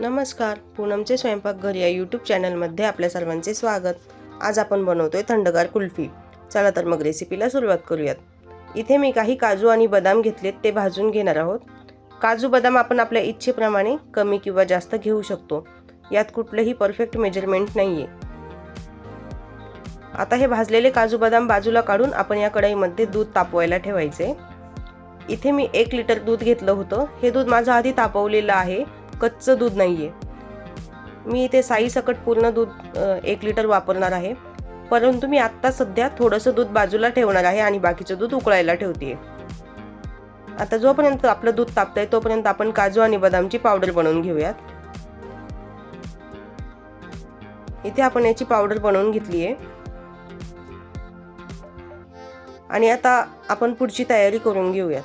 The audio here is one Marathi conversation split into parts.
नमस्कार पूनमचे स्वयंपाकघर या यूट्यूब चॅनलमध्ये आपल्या सर्वांचे स्वागत. आज आपण बनवतोय थंडगार कुल्फी. चला तर मग रेसिपीला सुरुवात करूयात. इथे मी काही काजू आणि बदाम घेतलेत ते भाजून घेणार आहोत. काजू बदाम आपण आपल्या इच्छेप्रमाणे कमी किंवा जास्त घेऊ शकतो. यात कुठलंही परफेक्ट मेजरमेंट नाही आहे आता हे भाजलेले काजू बदाम बाजूला काढून आपण या कढईमध्ये दूध तापवायला ठेवायचे. इथे मी एक लिटर दूध घेतलं होतं. हे दूध माझं आधी तापवलेलं आहे. कच्चं दूध नाही आहे मी इथे साई सकट पूर्ण दूध एक लिटर वापरणार आहे. परंतु मी आत्ता सध्या थोडंसं दूध बाजूला ठेवणार आहे आणि बाकीचं दूध उकळायला ठेवते आता जोपर्यंत आपलं दूध तापतंय तोपर्यंत आपण काजू आणि बदामची पावडर बनवून घेऊयात. इथे आपण याची पावडर बनवून घेतली आहे. आणि आता आपण पुढची तयारी करून घेऊयात.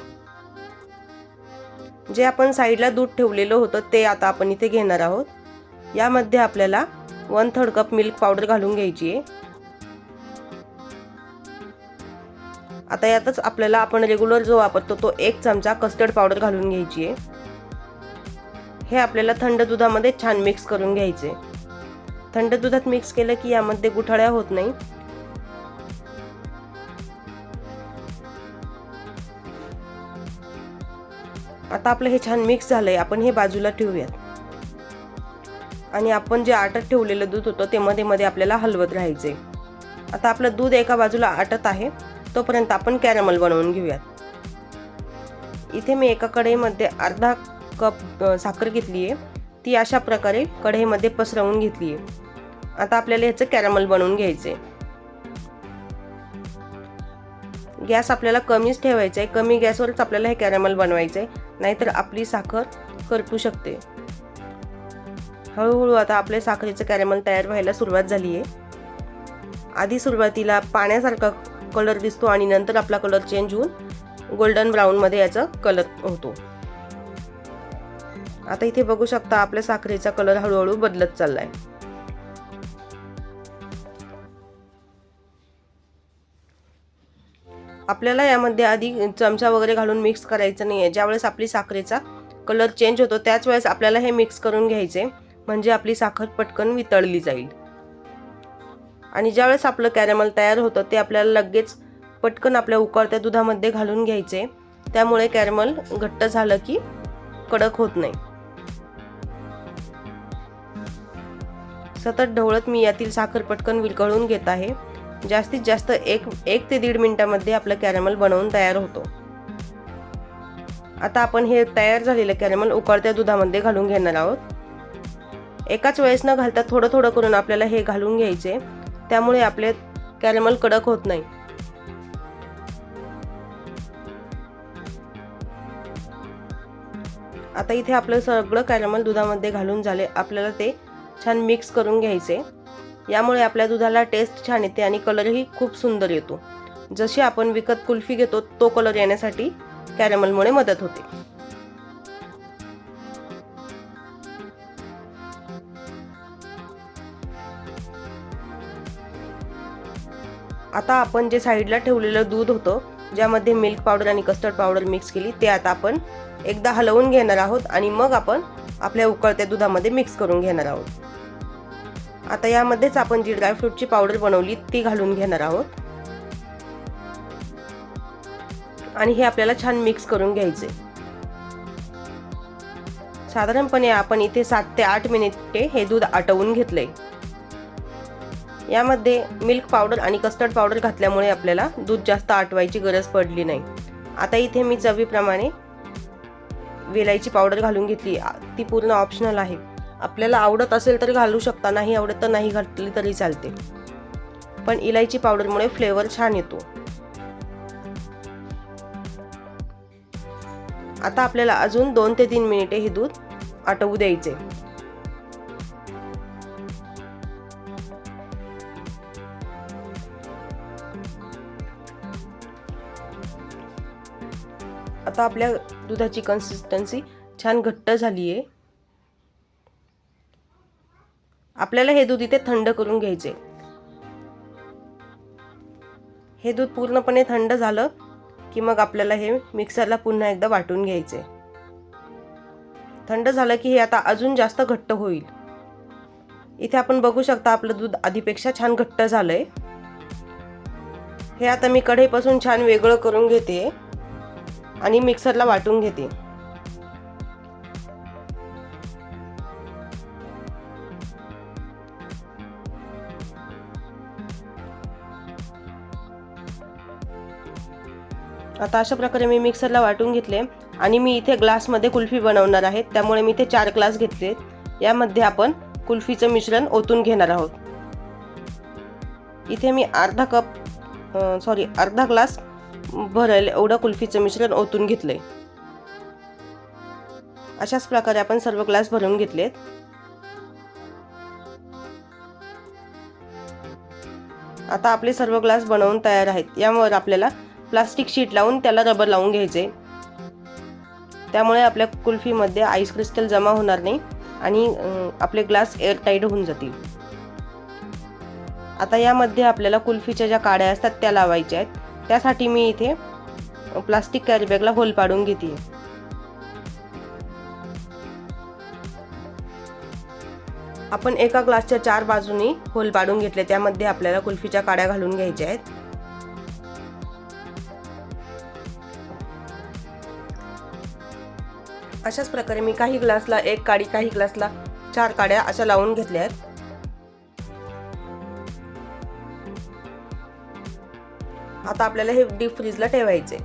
जे आपण साईडला दूध ठेवलेलं होतं ते आता आपण इथे घेणार आहोत. यामध्ये आपल्याला one third cup milk powder घालून घ्यायची आहे. आता यातच आपल्याला आपण रेग्युलर जो वापरतो तो एक चमचा कस्टर्ड पावडर घालून घ्यायची आहे. हे आपल्याला थंड दुधामध्ये छान मिक्स करून घ्यायचे. थंड दुधात मिक्स केलं की यामध्ये गुठळ्या होत नाही. आता आपलं हे छान मिक्स झालंय आपण हे बाजूला ठेवूयात. आणि आपण जे आटत ठेवलेलं दूध होतं ते मध्ये मध्ये आपल्याला हलवत राहायचे आता आपलं दूध एका बाजूला आटत आहे तोपर्यंत आपण कॅरमल बनवून घेऊयात. इथे मी एका कढईमध्ये अर्धा कप साखर घेतली आहे ती अशा प्रकारे कढईमध्ये पसरवून घेतली आहे आता आपल्याला ह्याचं कॅरमल बनवून घ्यायचे गॅस आपल्याला कमीच ठेवायचा आहे कमी गॅसवरच आपल्याला हे कॅरमल बनवायचं आहे नाहीतर आपली साखर करपू शकते. हळूहळू आता आपल्या साखरेचं कॅरेमल तयार व्हायला सुरुवात झाली आहे. आधी सुरुवातीला पाण्यासारखा कलर दिसतो आणि नंतर आपला कलर चेंज होऊन गोल्डन ब्राऊनमध्ये याचा कलर होतो. आता इथे बघू शकता आपल्या साखरेचा कलर हळूहळू बदलत चाललाय. आपल्याला यामध्ये आधी चमचा वगैरे घालून मिक्स करायचं नाही आहे ज्यावेळेस आपली साखरेचा कलर चेंज होतो त्याच वेळेस आपल्याला हे मिक्स करून घ्यायचे. म्हणजे आपली साखर पटकन वितळली जाईल. आणि ज्यावेळेस आपलं कॅरेमल तयार होतं ते आपल्याला लगेच पटकन आपल्या उकळत्या दुधामध्ये घालून घ्यायचे. त्यामुळे कॅरेमल घट्ट झालं की कडक होत नाही. सतत ढवळत मी यातील साखर पटकन विरघळून घेत आहे. जास्तीत जास्त एक एक ते दीड मिनिटामध्ये आपलं कॅरेमल बनवून तयार होतो. आता आपण हे तयार झालेलं कॅरेमल उकळत्या दुधामध्ये घालून घेणार आहोत. एकाच वेळेस न घालता थोडं थोडं करून आपल्याला हे घालून घ्यायचे. त्यामुळे आपले कॅरेमल कडक होत नाही. आता इथे आपलं सगळं कॅरेमल दुधामध्ये घालून झाले. आपल्याला ते छान मिक्स करून घ्यायचे. यामुळे आपल्या दुधाला टेस्ट छान येते आणि कलरही खूप सुंदर येतो. जशी आपण विकत कुल्फी घेतो तो कलर येण्यासाठी कॅरेमलमुळे मदत होते. आता आपण जे साईडला ठेवलेलं दूध होतं ज्यामध्ये मिल्क पावडर आणि कस्टर्ड पावडर मिक्स केली ते आता आपण एकदा हलवून घेणार आहोत आणि मग आपण आपल्या उकळत्या दुधामध्ये मिक्स करून घेणार आहोत. आता यामध्येच आपण जी ड्रायफ्रूटची पावडर बनवली ती घालून घेणार आहोत. आणि हे आपल्याला छान मिक्स करून घ्यायचे. साधारणपणे आपण इथे सात ते आठ मिनिटे हे दूध आटवून घेतले यामध्ये मिल्क पावडर आणि कस्टर्ड पावडर घातल्यामुळे आपल्याला दूध जास्त आटवायची गरज पडली नाही. आता इथे मी चवीप्रमाणे वेलायची पावडर घालून घेतली. ती पूर्ण ऑप्शनल आहे. आपल्याला आवडत असेल तर घालू शकता नाही आवडत तर नाही घातली तरी चालते. पण इलायची पावडरमुळे फ्लेवर छान येतो. आता आपल्याला अजून दोन ते तीन मिनिटे हे दूध आटवू द्यायचे. आता आपल्या दुधाची कन्सिस्टन्सी छान घट्ट झाली आहे आपल्याला हे दूध इथे थंड करून घ्यायचे. हे दूध पूर्णपणे थंड झालं की मग आपल्याला हे मिक्सरला पुन्हा एकदा वाटून घ्यायचे. थंड झालं की हे आता अजून जास्त घट्ट होईल. इथे आपण बघू शकता आपलं दूध आधीपेक्षा छान घट्ट झालंय. हे आता मी कढईपासून छान वेगळं करून घेते आणि मिक्सरला वाटून घेते. आता अशा प्रकारे मी मिक्सरला वाटून घेतले आणि मी इथे ग्लासमध्ये कुल्फी बनवणार आहे. त्यामुळे मी इथे चार ग्लास घेतले यामध्ये आपण कुल्फीचं मिश्रण ओतून घेणार आहोत. इथे मी अर्धा कप सॉरी अर्धा ग्लास भरेल एवढं कुल्फीचं मिश्रण ओतून घेतलंय. अशाच प्रकारे आपण सर्व ग्लास भरून घेतलेत आता आपले सर्व ग्लास बनवून तयार आहेत. यावर आपल्याला प्लास्टिक शीट लावून त्याला रबर लावून घ्यायचे. त्यामुळे आपल्या कुल्फीमध्ये आईस क्रिस्टल जमा होणार नाही आणि आपले ग्लास एअरटाईट होऊन जातील. आता यामध्ये आपल्याला कुल्फीच्या ज्या काड्या असतात त्या लावायच्या आहेत. त्यासाठी मी इथे प्लास्टिक कॅरीबॅगला होल पाडून घेते आपण एका ग्लासच्या चार बाजूनी होल पाडून घेतले. त्यामध्ये आपल्याला कुल्फीच्या काड्या घालून घ्यायच्या आहेत. अशाच प्रकारे मी काही ग्लासला एक काडी काही ग्लासला चार काड्या अशा लावून घेतल्या आहेत. आता आपल्याला हे डीप फ्रीजला ठेवायचे.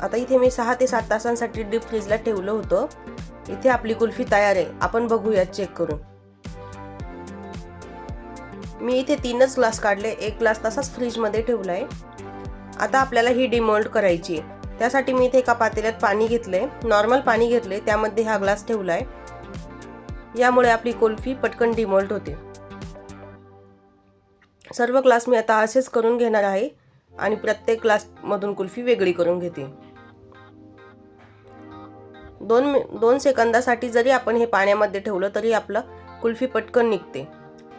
आता इथे मी सहा ते सात तासांसाठी डीप फ्रीजला ठेवलं होतं. इथे आपली कुल्फी तयार आहे. आपण बघूया चेक करून. मी इथे तीनच ग्लास काढले. एक ग्लास तसाच फ्रीजमध्ये ठेवला आहे आता आपल्याला ही डिमोल्ड करायची आहे. त्यासाठी मी इथे एका पातेल्यात पाणी घेतलंय. नॉर्मल पाणी घेतले त्यामध्ये हा ग्लास ठेवलाय. यामुळे आपली कुल्फी पटकन डिमोल्ड होते. सर्व ग्लास मी आता असेच करून घेणार आहे आणि प्रत्येक ग्लासमधून कुल्फी वेगळी करून घेते. दोन दोन सेकंदासाठी जरी आपण हे पाण्यामध्ये ठेवलं तरी आपलं कुल्फी पटकन निघते.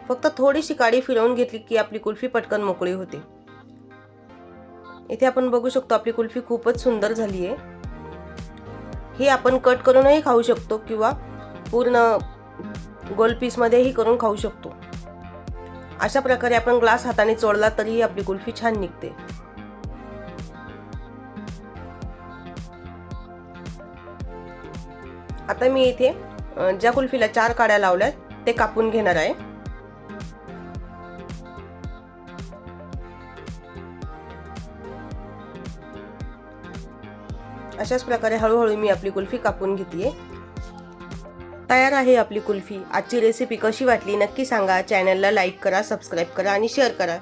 फक्त थोडीशी काडी फिरवून घेतली की आपली कुल्फी पटकन मोकळी होते. इथे आपण बघू शकतो आपली कुल्फी खूपच सुंदर झाली आहे ही आपण कट करूनही खाऊ शकतो किंवा पूर्ण गोल पीसमध्येही करून खाऊ शकतो. अशा प्रकारे आपण ग्लास हाताने चोळला तरीही आपली कुल्फी छान निघते. आता मी इथे ज्या कुल्फीला चार काड्या लावल्यात ते कापून घेणार आहे. अशाच प्रकारे हळूहळू मी आपली कुल्फी कापून घेते तयार आहे आपली कुल्फी. आजची रेसिपी कशी वाटली नक्की सांगा. चॅनलला लाईक करा सबस्क्राईब करा आणि शेअर करा.